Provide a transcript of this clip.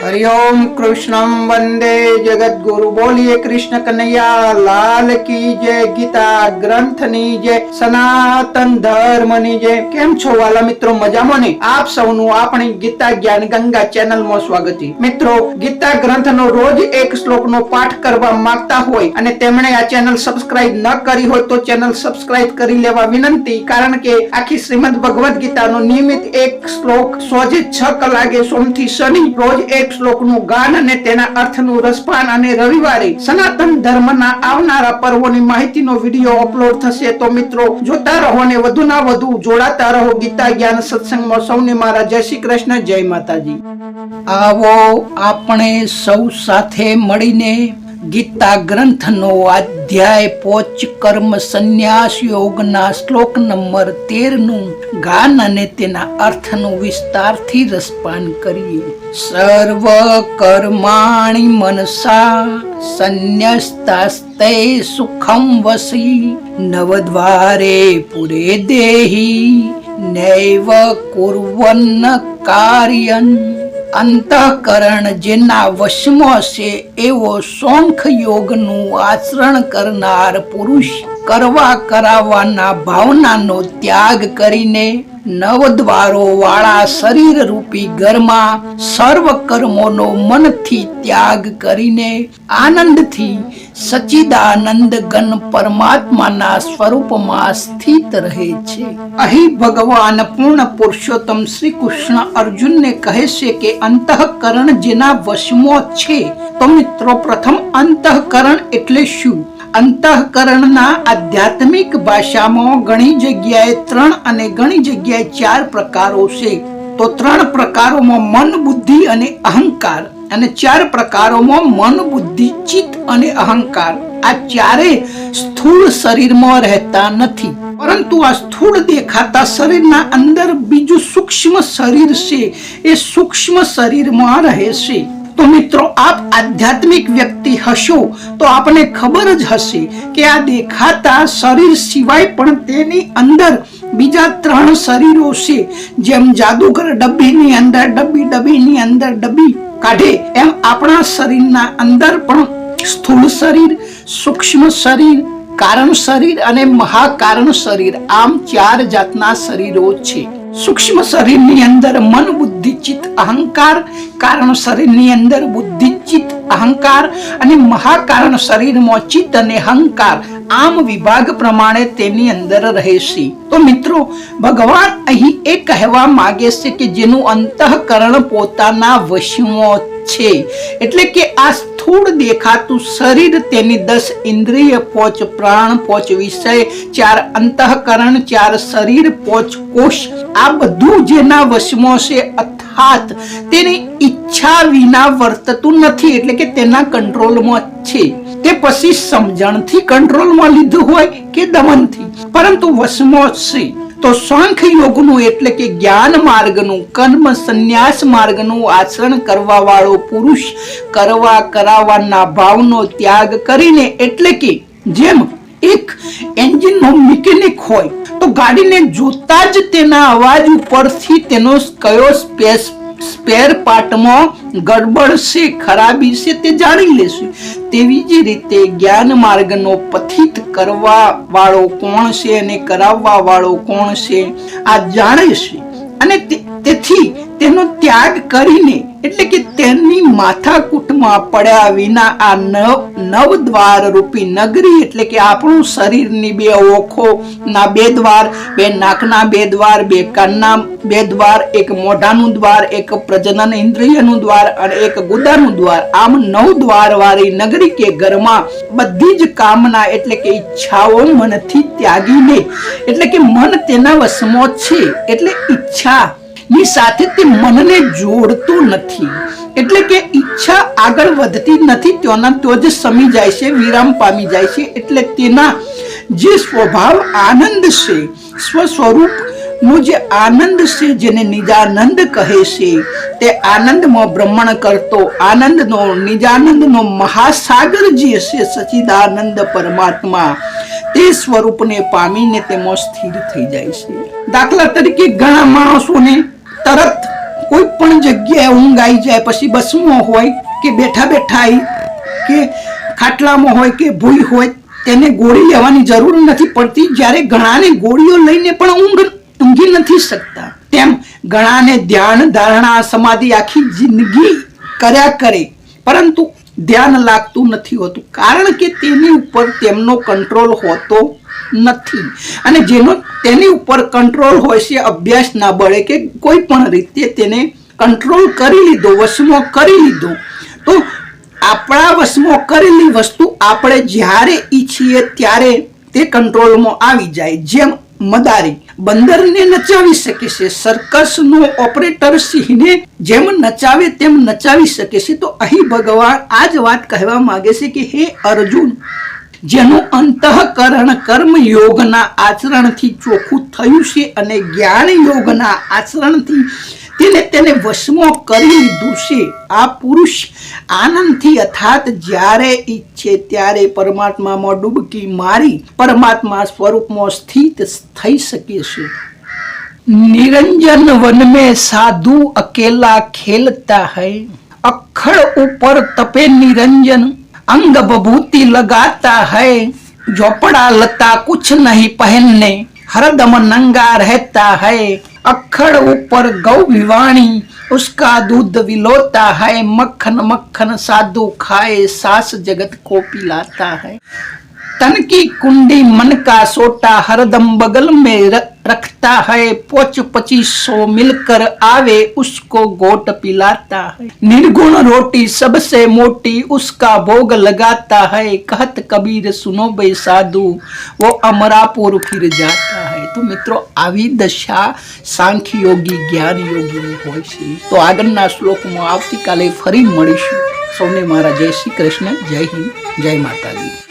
હરિઓમ કૃષ્ણમ વંદે જગદગુરુ બોલીએ કૃષ્ણ કનૈયા લાલ કી જય ગીતા ગ્રંથની જય સનાતન ધર્મની જય કેમ છો વાલા મિત્રો મજામાં ને આપ સૌનું આપણી ગીતા જ્ઞાન ગંગા ચેનલમાં સ્વાગત મિત્રો ગીતા ગ્રંથનો રોજ એક શ્લોકનો પાઠ કરવા માંગતા હોય અને તેમણે આ ચેનલ સબસ્ક્રાઇબ ન કરી હોય તો ચેનલ સબસ્ક્રાઇબ કરી લેવા વિનંતી, કારણ કે આખી શ્રીમદ ભગવદ્ ગીતાનો નિયમિત એક શ્લોક સોજે છ કલાકે સોમથી શનિ રોજ એક શ્લોકનું ગાન અને તેના અર્થનું રસપાન અને રવિવારે સનાતન ધર્મના આવનારા પર્વોની માહિતીનો વીડિયો અપલોડ થશે. તો મિત્રો, જોતા રહો ને વધુ ના વધુ જોડાતા રહો ગીતા જ્ઞાન સત્સંગમાં. સૌને મારા જય શ્રી કૃષ્ણ, જય માતાજી. આવો આપણે સૌ સાથે મળીને ગીતા ગ્રંથનો અધ્યાય પોચ કર્મ સંન્યાસ યોગના શ્લોક નંબર તેરનું ગાન અને તેના અર્થનું વિસ્તારથી રસપાન કરીએ. સર્વ કર્માણી મનસા સંન્યસ્તાસ્તે સુખમ વસી, નવદ્વારે પુરે દેહી, નૈવ કુર્વન્ન કાર્યન. અંતઃકરણ જેના વશમાં છે એવો સોંખ યોગનું આચરણ કરનાર પુરુષ કરવા કરાવવાના ભાવનાનો ત્યાગ કરીને નવદ્વારો વાળા શરીર રૂપી ઘરમાં સર્વ કર્મોનો મનથી ત્યાગ કરીને આનંદથી સચિદાનંદ ગણ પરમાત્માના સ્વરૂપમાં સ્થિત રહે છે. અહીં ભગવાન પૂર્ણ પુરુષોત્તમ શ્રી કૃષ્ણ અર્જુનને કહે છે કે અંતઃકરણ જેના વશમાં છે, તો મિત્રો પ્રથમ અંતઃકરણ એટલે શું? અંતઃકરણના આધ્યાત્મિક ભાષામાં ઘણી જગ્યાએ ત્રણ અને ઘણી જગ્યાએ ચાર પ્રકારો છે. તો ત્રણ પ્રકારોમાં મન, બુદ્ધિ અને અહંકાર અને ચાર પ્રકારોમાં મન, બુદ્ધિ, ચિત્ત અને અહંકાર. આ ચારે સ્થૂળ શરીરમાં રહેતા નથી. પરંતુ આ સ્થૂળ દેખાતા શરીરના અંદર બીજું સૂક્ષ્મ શરીર છે. એ સૂક્ષ્મ શરીરમાં રહે છે. તો મિત્રો, આપ આધ્યાત્મિક વ્યક્તિ હશો તો આપને ખબર જ હશે કે આ દેખાતા શરીર સિવાય પણ તેની અંદર બીજા ત્રણ શરીરો છે. જેમ જાદુગર ડબ્બીની અંદર ડબ્બી ડબ્બીની અંદર ડબ્બી કાઢે, એમ આપણા શરીરના અંદર પણ સ્થૂળ શરીર, સૂક્ષ્મ શરીર, કારણ શરીર અને મહાકારણ શરીર, આમ ચાર જાતના શરીરો છે. સૂક્ષ્મ શરીરની અંદર મન બુદ્ધિ ચિત્ત, અહંકાર. કારણ શરીરની અંદર બુદ્ધિ, ચિત્ત, અહંકાર અને મહાકારણ શરીરમાં ચિત્ત અને અહંકાર. આમ વિભાગ પ્રમાણે તેની અંદર રહેશે. તો મિત્રો, ભગવાન અહીં એ કહેવા માંગે છે કે જેનું અંતઃકરણ પોતાના વશમાં છે. એટલે કે આ સ્થૂળ દેખાતું શરીર તેની દસ ઇન્દ્રિય પોચ, પ્રાણ પોચ, વિષય, ચાર અંતઃકરણ, ચાર શરીર પોચ, કોષ, આ બધું જેના વશમાં છે અર્થાત તેને ઈચ્છા વિના વર્તતું નથી, એટલે કે તેના કંટ્રોલમાં છે. તે પછી સમજણથી કંટ્રોલમાં લીધું હોય કે દમનથી. પરંતુ વશમાં છે તો શંખ યોગનું એટલે કે જ્ઞાન માર્ગનું, કર્મ સંન્યાસ માર્ગનું આચરણ કરવા વાળો પુરુષ કરવા કરાવવાના ભાવનો ત્યાગ કરીને, એટલે કે જેમ એક એન્જિનનો મિકેનિક હોય ગાડીને જોતા જ તેના અવાજ ઉપરથી તેનો કયો સ્પેસ સ્પેર પાર્ટમાં ગડબડ છે, ખરાબી છે તે જાણી લેશે. તેવી જ રીતે જ્ઞાન માર્ગનો પથિત કરવા વાળો કોણ છે અને કરાવવા વાળો કોણ છે, આ જાણે છે. અને તે- તેથી તેનો ત્યાગ કરીને, એટલે કે તેની માથાકૂટમાં પડ્યા વિના આ નવ નવ દ્વાર રૂપી નગરી, એટલે કે આપણું શરીરની બે ઓખો, ના બે દ્વાર, બે નાકના બે દ્વાર, બે કાનના બે દ્વાર, એક મોઢાનું દ્વાર, એક પ્રજનન ઇન્દ્રિયનું દ્વાર અને એક ગુદાનું દ્વાર. આમ નવ દ્વાર વાળી નગરી કે ઘરમાં બધી જ કામના, એટલે કે ઈચ્છાઓ મનથી ત્યાગીને, એટલે કે મન તેના વશમાં છે, એટલે ઈચ્છા ની સાથે તે મનને જોડતું નથી. એટલે કે ઈચ્છા આગળ વધતી નથી, ત્યાંના તો જ સમી જાય છે, વિરામ પામી જાય છે. એટલે તેના જે સ્વભાવ આનંદ છે સ્વ સ્વરૂપ નો જે આનંદ છે, જેને નિજાનંદ કહે છે, તે આનંદમાં ભ્રમણ કરતો, આનંદનો, નિજાનંદનો મહાસાગર જે છે, સચિદાનંદ પરમાત્મા, તે સ્વરૂપને પામીને તેમાં સ્થિર થઈ જાય છે. દાખલા તરીકે ઘણા માણસોને તરત કોઈ પણ જગ્યાએ ઊંઘ આવી જાય, પછી બસમાં હોય કે બેઠા બેઠા કે ખાટલામાં હોય કે ભૂઈ હોય, તેને ગોળી લેવાની જરૂર નથી પડતી. જ્યારે ઘણાને ગોળીઓ લઈને પણ ઊંઘ ઊંઘી નથી શકતા. તેમ ઘણાને ધ્યાન, ધારણા, સમાધિ આખી જિંદગી કર્યા કરે. પરંતુ ધ્યાન લાગતું નથી હોતું. કારણ કે તેની ઉપર તેમનો કંટ્રોલ હોતો નથી. અને જેનો તેની ઉપર કંટ્રોલ હોય છે, અભ્યાસ ના બળે કે કોઈ પણ રીતે તેને કંટ્રોલ કરી લીધો, વસમો કરી લીધો. તો આપણા વસમો કરેલી વસ્તુ આપણે જ્યારે ઈચ્છીએ ત્યારે તે કંટ્રોલમાં આવી જાય. જેમ મદારી બંદરને નચાવી શકે છે સર્કસનો ઓપરેટર સિંહને જેમ નચાવે તેમ નચાવી શકે છે. તો અહીં ભગવાન આ જ વાત કહેવા માંગે છે કે, હે અર્જુન જેનું અંતઃકરણ કર્મ યોગના આચરણથી ચોખ્ખું થયું છે અને જ્ઞાન યોગના આચરણથી તેને તેને વશમાં કરી લીધું છે. આ પુરુષ આનંદથી અર્થાત જ્યારે ઈચ્છે ત્યારે પરમાત્મામાં ડૂબકી મારી પરમાત્મા સ્વરૂપમાં સ્થિત થઈ શકે છે. નિરંજન વન મેં સાધુ અકેલા ખેલતા હૈ. અખડ ઉપર તપે નિરંજન. अंग बभूति लगाता है, झोपड़ा लता कुछ नहीं पहनने, हरदम नंगा रहता है। अखड़ ऊपर गौ भिवाणी, उसका दूध विलोता है, मक्खन मक्खन साधु खाए, सास जगत को पिलाता है। तन की कुंडी मन का सोटा हरदम बगल में र- रखता है पोच पच्चीस सौ मिलकर आवे उसको गोट पिलाता है निर्गुण रोटी सबसे मोटी उसका भोग लगाता है कहत कबीर सुनो बे साधु वो अमरापुर फिर जाता है તો મિત્રો આવી દશા સાંખ્ય યોગી જ્ઞાન યોગીની હોય છે તો આગળના શ્લોકમાં આવતીકાલે ફરી મળીશું સૌને મારા જય શ્રી કૃષ્ણ જય હિન્દ જય માતાજી